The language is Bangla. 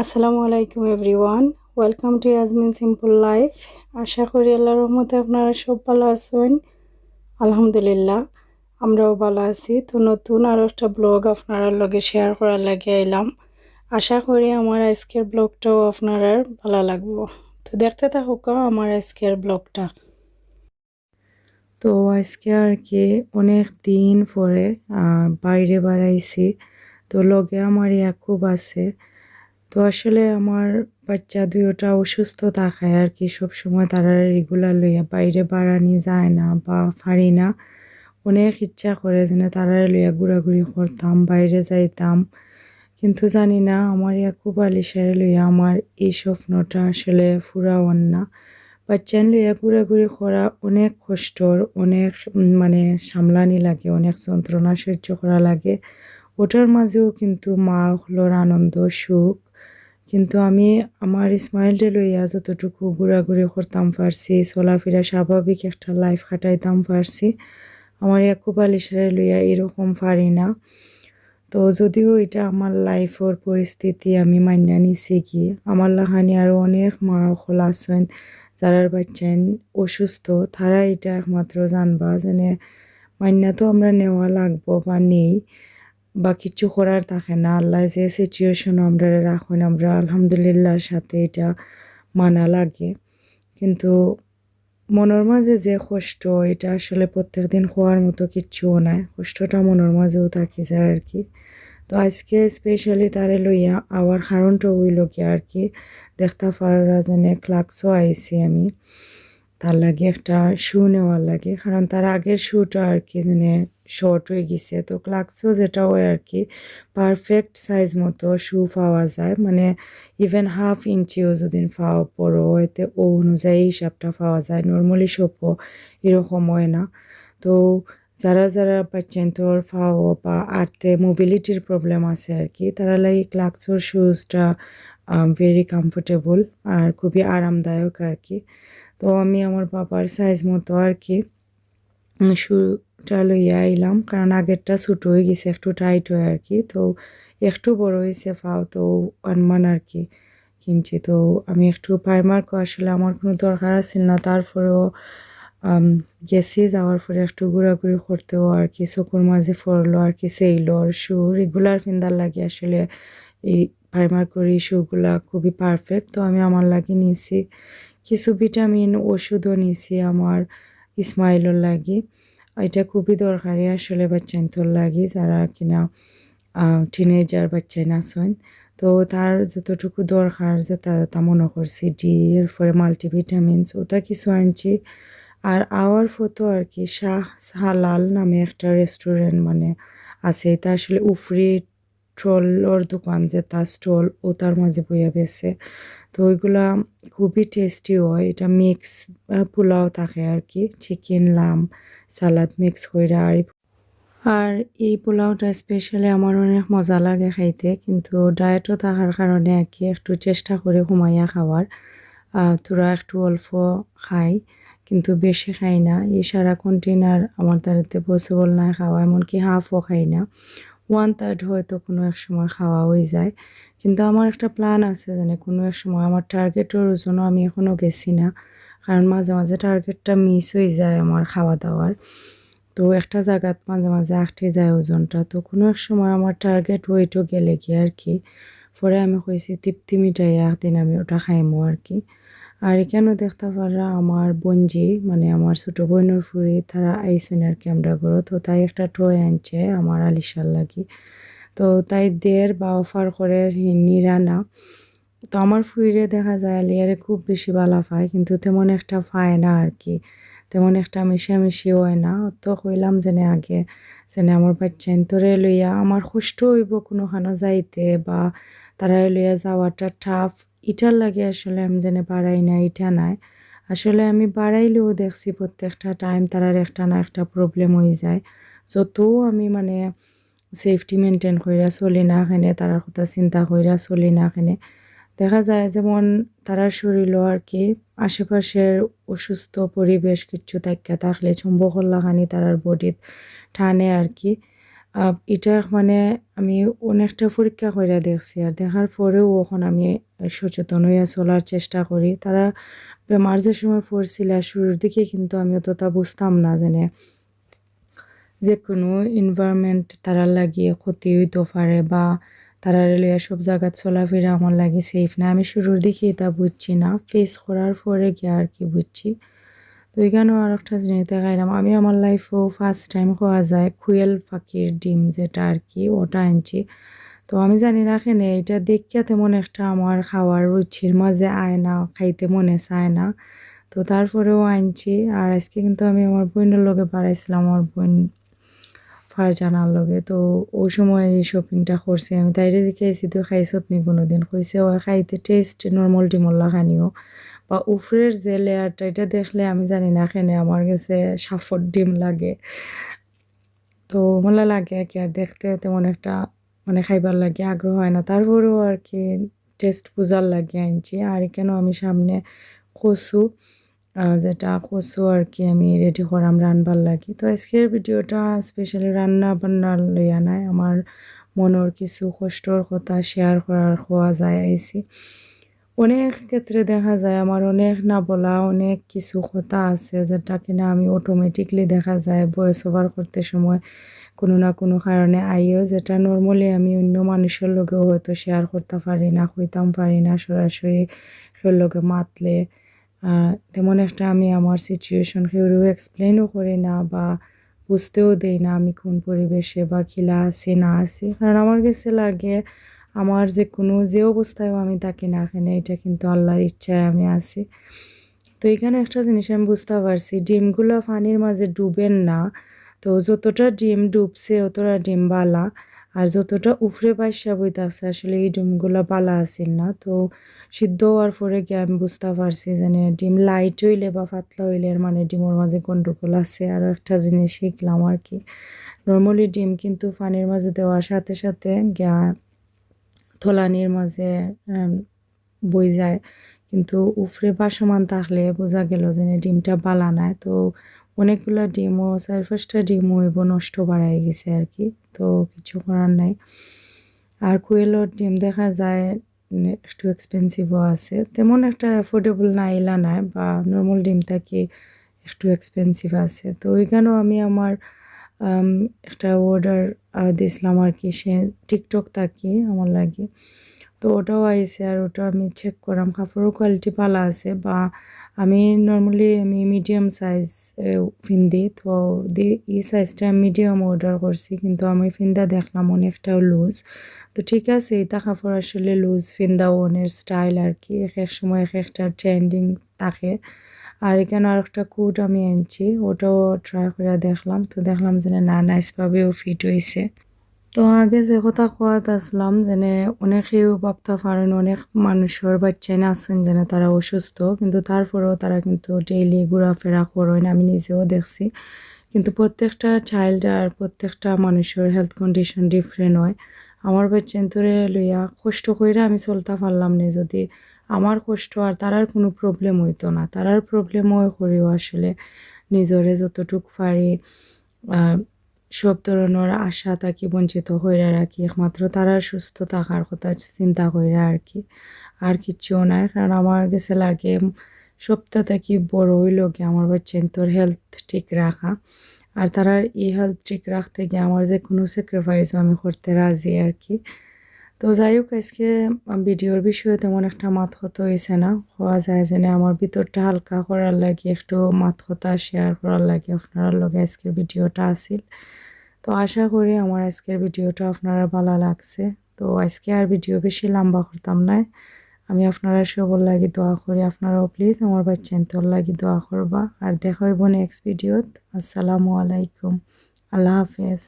আসসালামু আলাইকুম everyone. Welcome to Yasmin simple life. আশা করি আল্লাহ রহমতে আপনারা সব ভালো আছেন। আলহামদুলিল্লাহ, আমরাও ভালো আছি। তো নতুন আরও একটা ব্লগ আপনারা লগে শেয়ার করার লাগে এলাম। আশা করি আমার আজকের ব্লগটাও আপনারা ভালো লাগবো। তো দেখতে থাকুক আমার আজকের ব্লগটা। তো আজকে আর কি অনেক দিন পরে বাইরে বাড়াইছি। তো লগে আমার ইয়াকুব আছে। তো আসলে আমার বাচ্চা দুইটা অসুস্থ থাকায় আর কি। সব সময় তারা রেগুলার লইয়া বাইরে বাড়ানি যায় না বা পারি না। অনেক ইচ্ছা করে যেন তারা লইয়া ঘোরাঘুরি করতাম, বাইরে যাইতাম। কিন্তু জানি না, আমার ইয়াকুব আলিশারে লইয়া আমার এই স্বপ্নটা আসলে ফুরাওয়ান না। বাচ্চান লইয়া ঘোরাঘুরি করা অনেক কষ্টর, অনেক মানে সামলানি লাগে, অনেক যন্ত্রণা সহ্য করা লাগে। ওটার মাঝেও কিন্তু মা হলোর আনন্দ, সুখ। কিন্তু আমি আমার ইসমাইলকে লইয়া যতটুকু ঘোরাঘুরি করতাম পারছি, চলাফেরা স্বাভাবিক একটা লাইফ কাটাইতাম পারছি, আমার ইয়াকুব আলিশারে লইয়া এরকম পারি না। তো যদিও এটা আমার লাইফের পরিস্থিতি আমি মান্যা নিছি কি, আমার লাহানি আরও অনেক মা হল আছেন, যারার বাচ্চান অসুস্থ, তারা এটা একমাত্র জানবা, যেনে মান্যা তো আমরা নেওয়া লাগবো বা নেই। বা কিছু করার থাকে না। আল্লাহ যে সিচুয়েশন আমরা রাখুন, আমরা আলহামদুলিল্লাহর সাথে এটা মানা লাগে। কিন্তু মনের মাঝে যে কষ্ট, এটা আসলে প্রত্যেক দিন হওয়ার মতো কিচ্ছুও নাই। কষ্টটা মনের মাঝেও থাকি যায় আর কি। তো আজকে স্পেশালি তারে লইয়া আওয়ার কারণটা হইল কি আর কি, দেখতে পারা যেনে ক্লাক্সও আইছি আমি। তার লাগে একটা শু নেওয়ার লাগে। কারণ তার আগের শুটা আর কি যেনে শর্ট হয়ে গেছে। তো ক্লাক্সও যেটা হয় আর কি পারফেক্ট সাইজ মতো শু পাওয়া যায়। মানে ইভেন হাফ ইঞ্চিও যদি পাওয়া পড়ো এতে ও অনুযায়ী হিসাবটা পাওয়া যায়। নর্মালি সবও এরকম হয় না। তো যারা যারা বাচ্চান্তর ফাও বা আর্থে মোবিলিটির প্রবলেম আছে আর কি তারা লাগে ক্লাক্সোর শুজটা ভেরি কমফোর্টেবল আর খুবই আরামদায়ক আর কি। তো আমি আমার বাবার সাইজ মতো আর কি শুটা লইয়া আইলাম। কারণ আগেরটা ছোটো হয়ে গেছে, একটু টাইট হয়ে আর কি। তো একটু বড় হয়েছে, ফাও তো আনমান আর কি কিনছি। তো আমি একটু প্রাইমার্ক আসলে আমার কোনো দরকার আছিল না। তারপরেও গেছি, যাওয়ার পরে একটু ঘোরাঘুরি করতেও আর কি। চকুর মাঝে ফরলো আর কি সেইলোর শু রেগুলার ফিন্দার লাগে আসলে এই প্রাইমার শুগুলা খুবই পারফেক্ট তো আমি আমার লাগে নিছি কিছু ভিটামিন ওষুধও নিছি আমার ইসমাইলর লাগি। এটা খুবই দরকারি আসলে বাচ্চাইন্তর লাগি, যারা কিনা টিনেজার বাচ্চাই নাচন তো তার যতটুকু দরকার যে তা মনে করছি ডি এরপরে মাল্টিভিটামিনস ওটা কিছু আনছি। আর আওয়ার ফটো আর কি, শাহ হালাল নামে একটা রেস্টুরেন্ট মানে আছে, এটা আসলে উফরি ট্রলর দোকান যে তার স্টল ও তার মাঝে বইয়া বেছে। তো ওইগুলা খুবই টেস্টি হয়। এটা মিক্স পোলাও থাকে আর কি চিকেন লাম সালাদ মিক্স করে আর আর এই পোলাওটা স্পেশালি আমার অনেক মজা লাগে খাইতে। কিন্তু ডায়েটও থাকার কারণে আর কি একটু চেষ্টা করে ঘুমাইয়া খাওয়ার। তোরা একটু অল্প খাই, কিন্তু বেশি খাই না। এই সারা কন্টেনার আমার দ্বারাতে পসিবল না খাওয়া। এমনকি হাফও খাই না। ওয়ান থার্ড হয়তো কোনো এক সময় খাওয়া হয়ে যায়। কিন্তু আমার একটা প্ল্যান আছে জানে কোনো এক সময় আমার টার্গেটের ওজনও আমি এখনও গেছি না। কারণ মাঝে মাঝে টার্গেটটা মিস হয়ে যায় আমার খাওয়া দাওয়ার। তো একটা জায়গাত মাঝে মাঝে আটকে যায় ওজনটা। তো কোনো এক সময় আমার টার্গেট ওয়েটও গেলে কি আর কি? পরে আমি কইছি তৃপ্তি মিটাই একদিন আমি ওটা খাইমো আর কি। আর এখানেও দেখতে পারা আমার বঞ্জি মানে আমার ছোটো বোনের ফুরি তারা আইসেন আর কি আমরা ঘর। তো তাই একটা টয় আনছে আমার আলিশার লাগি। তো তাই দের বা অফার করে নিরানা তো আমার ফুইরে দেখা যায় আলিয়ারে খুব বেশি বালা পায়, কিন্তু তেমন একটা পায় না আর কি। তেমন একটা মিশামিশি হয় না। তো কইলাম যেনে আগে, যেনে আমার বাচ্চা তোরে লইয়া, আমার কষ্ট হইব কোনোখানো যাইতে বা তারা লইয়া যাওয়াটা টাফ ইটার লাগে আসলে আমি যেন বাড়াই না, ইটা নাই। আসলে আমি বাড়াইলেও দেখছি প্রত্যেকটা টাইম তারার একটা না একটা প্রবলেম হয়ে যায়। যত আমি মানে সেফটি মেনটেন কইরা চলি না এখানে তারার কথা চিন্তা কইরা চলি না এখানে দেখা যায় যেমন তারার শরীরও আর কি আশেপাশের অসুস্থ পরিবেশ কিছু থাকিয়া থাকলে চুম্বকল্লাখানি তারার বডিত টানে আর কি। এটা মানে আমি অনেকটা পরীক্ষা করে দেখছি আর দেখার পরেও এখন আমি সচেতন হইয়া চলার চেষ্টা করি। তারা বেমার যে সময় পড়ছিল, শুরুর দিকে কিন্তু আমি অতটা বুঝতাম না জেনে যে কোনো এনভায়রনমেন্ট তারা লাগিয়ে ক্ষতি হইতে পারে বা তারা লইয়া সব জায়গায় চলাফেরা আমার লাগে সেফ না। আমি শুরুর দিকে এটা বুঝছি না। ফেস করার পরে গিয়ে আর কি বুঝছি। তো এখানেও আর একটা জিনিস দেখাইলাম। আমি আমার লাইফেও ফার্স্ট টাইম খাওয়া যায় খুয়েল পাখির ডিম যেটা আর কি, ওটা আনছি। তো আমি জানি না কেন এটা দেখিয়া তেমন একটা আমার খাওয়ার রুচির মাঝে আয় না, খাইতে মনে চায় না। তো তারপরেও আনছি আর আজকে কিন্তু আমি আমার বোনের লগে বাড়াইছিলাম, আমার বোন ফারজানার লগে। তো ওই সময় এই শপিংটা করছি। আমি তাইরে দেখে আইসি তুই খাইছত নি কোনোদিন? কইছে ও খাইতে টেস্ট নর্মাল ডিমল্লা খানিও। বা উফরের যে লেয়ারটা, এটা দেখলে আমি জানি না এখানে আমার কাছে সাফর ডিম লাগে। তো মনে লাগে আর কি, আর দেখতে তেমন একটা মানে খাইবার লাগে আগ্রহ হয় না। তারপরেও আর কি টেস্ট পূজার লাগে আনছি আর কেন আমি সামনে কচু যেটা কচু আর কি আমি রেডি করাম, রানবার লাগি। তো আজকের ভিডিওটা স্পেশালি রান্না বান্নার লইয়া নাই। আমার মনের কিছু কষ্টর কথা শেয়ার করার হওয়া যায় আইসি অনেক ক্ষেত্রে দেখা যায় আমার অনেক না বলা অনেক কিছু কথা আছে যেটা কিনা আমি অটোমেটিকলি দেখা যায় ভয়েস ওভার করতে সময় কোনো না কোনো কারণে আইও, যেটা নর্মালি আমি অন্য মানুষের লগেও হয়তো শেয়ার করতে পারি না, কইতাম পারি না সরাসরি সের লগে মাতলে। তেমন একটা আমি আমার সিচুয়েশন কেউরেও এক্সপ্লেনও করি না বা বুঝতেও দেই না আমি কোন পরিবেশে বা খিলা আছি, না আছি। কারণ আমার কাছে লাগে আমার যে কোনো যে অবস্থায় আমি থাকি না কেন এটা কিন্তু আল্লাহর ইচ্ছায় আমি আছি। তো এখানে একটা জিনিস আমি বুঝতে পারছি, ডিমগুলো পানির মাঝে ডুবেন না। তো যতটা ডিম ডুবছে, অতটা ডিম বালা। আর যতটা উফরে পাইসা বইতাছে, আসলে এই ডিমগুলো বালা আসিল না। তো সিদ্ধ হওয়ার পরে গিয়ে আমি বুঝতে পারছি যে ডিম লাইট হইলে বা পাতলা হইলে মানে ডিমের মাঝে গন্ডগোল আছে। আর একটা জিনিস শিখলাম আর কি। নর্মালি ডিম কিন্তু পানির মাঝে দেওয়ার সাথে সাথে গিয়া থলানির মাঝে বই যায়। কিন্তু উফরে বাসমান থাকলে বোঝা গেল যে ডিমটা বালা নাই। তো অনেকগুলো ডিমও চার পাঁচটা ডিমও হইব নষ্ট বাড়াই গেছে আর কি। তো কিছু করার নাই। আর কুয়েলের ডিম দেখা যায় একটু এক্সপেন্সিভও আছে। তেমন একটা অ্যাফোর্ডেবল না এলা নাই বা নর্মাল ডিমটা কি একটু এক্সপেন্সিভ আছে। তো ওইখানেও আমি আমার আম, একটা অর্ডার দিছিলাম আর কি, সে টিকটক থাকি আমার লাগে। তো ওটাও আইসে আর ওটা আমি চেক করাম। কাপড়ের কোয়ালিটি ভালো আছে বা আমি নর্মালি আমি মিডিয়াম সাইজ ফিন্দি তো দি, এই সাইজটা মিডিয়াম অর্ডার করছি, কিন্তু আমি ফিন্দা দেখলাম অনেকটাও লুজ তো ঠিক আছে, এটা কাপড় আসলে লুজ ফিন্দা ওনের স্টাইল আর কি। এক এক সময় এক একটা ট্রেন্ডিং থাকে। আর এখানে আর একটা কোট আমি আনছি, ওটাও ট্রাই করে দেখলাম। তো দেখলাম যে না নাইসভাবেও ফিট হয়েছে তো আগে যে কথা কোয়াত আসলাম, যেনে অনেকেও ভাবতে পারেন, অনেক মানুষের বাচ্চাই না আছেন যেন তারা অসুস্থ। কিন্তু তারপরেও তারা কিন্তু ডেইলি ঘোরাফেরা করেন, আমি নিজেও দেখছি। কিন্তু প্রত্যেকটা চাইল্ড আর প্রত্যেকটা মানুষের হেলথ কন্ডিশন ডিফারেন্ট হয়। আমার বাচ্চান্তরে লইয়া কষ্ট করে আমি চলতে পারলাম না যদি আমার কষ্ট আর তারার কোনো প্রবলেম হইতো না। তারার প্রবলেম হয় করেও আসলে নিজরে যতটুক পারি সব ধরনের আশা থাকি বঞ্চিত হইরা রাখি। একমাত্র তারা সুস্থ থাকার কথা চিন্তা কইরা আর কি। আর কিচ্ছুও নাই, কারণ আমার কাছে লাগে সপ্তাহ থাকি বড় হইল কি আমার বাচ্চান্তর হেলথ ঠিক রাখা। আর তারার এই হেলথ ঠিক রাখতে গিয়ে আমার যে কোনো স্যাক্রিফাইসও আমি করতে রাজি আর কি। তো যাই হোক আজকে ভিডিওর বিষয়ে তেমন একটা মাত কথা হয়েছে না। হওয়া যায় যে আমার ভিতরটা হালকা করার লাগে, একটু মাত কথা শেয়ার করার লাগে আপনার লগে আজকের ভিডিওটা আসিল তো আশা করি আমার আজকের ভিডিওটা আপনারা ভালো লাগছে। তো আজকে আর ভিডিও বেশি লম্বা করতাম না। আমি আপনারা সবর লাগি দোয়া করি, আপনারাও প্লিজ আমার বাচ্চান্তর লাগি দোয়া করবা। আর দেখা হইব নেক্সট ভিডিওত আসসালামু আলাইকুম। আল্লাহ হাফেজ।